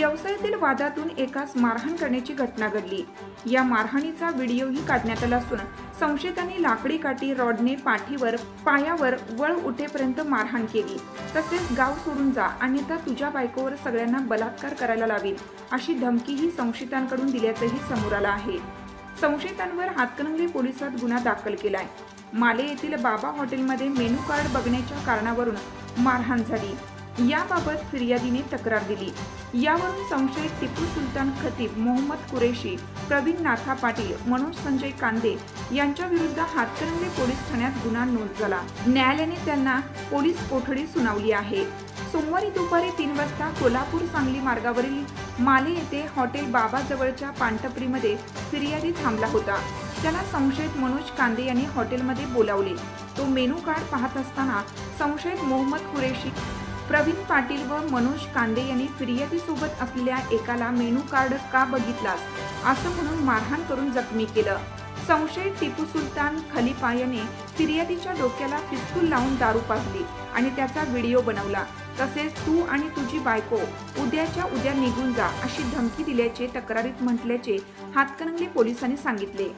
व्यवसायातील वादातून एकास मारहाण करण्याची घटना घडली. या मारहाणीचा व्हिडिओही काढण्यात आला असून संशयितांनी लाकडी काठी रॉडने पाठीवर पायावर वळ उठेपर्यंत मारहाण केली. तसेच गाव सोडून जा अन्यथा तुझ्या बायकोवर सगळ्यांना बलात्कार करायला लावील अशी धमकीही संशयितांकडून दिल्याचंही समोर आलं आहे. संशयितांवर हातकणंगले पोलिसात गुन्हा दाखल केलाय. माले येथील बाबा हॉटेलमध्ये मेनू कार्ड बघण्याच्या कारणावरून मारहाण झाली. याबाबत फिर्यादीने तक्रार दिली. यावरून संशयित टिपू सुलतान खतीब मोहम्मद कुरेशी प्रवीण नाथा पाटील मनोज संजय कांदे यांच्या विरुद्ध हातकणंगले पोलीस ठाण्यात गुन्हा नोंद झाला. न्यायालयाने त्यांना पोलीस कोठडी सुनावली आहे. सोमवारी दुपारी तीन वाजता कोल्हापूर सांगली मार्गावरील माले येथे हॉटेल बाबाजवळच्या पानटपरीमध्ये फिर्यादी थांबला होता. त्याला संशयित मनोज कांदे यांनी हॉटेलमध्ये बोलावले. तो मेनू कार्ड पाहत असताना संशयित मोहम्मद कुरेशी प्रवीण पाटील व मनोज कांदे यांनी फिर्यादीसोबत असलेल्या एकाला मेनू कार्ड का बघितलास? असं म्हणून मारहाण करून जखमी केलं. संशयित टिपू सुलतान खलिफा याने फिर्यादीच्या डोक्याला पिस्तूल लावून दारू पाजली आणि त्याचा व्हिडिओ बनवला. तसेच तू आणि तुझी बायको उद्याच्या उद्या निघून जा अशी धमकी दिल्याचे तक्रारीत म्हटल्याचे हातकणंगले पोलिसांनी सांगितले.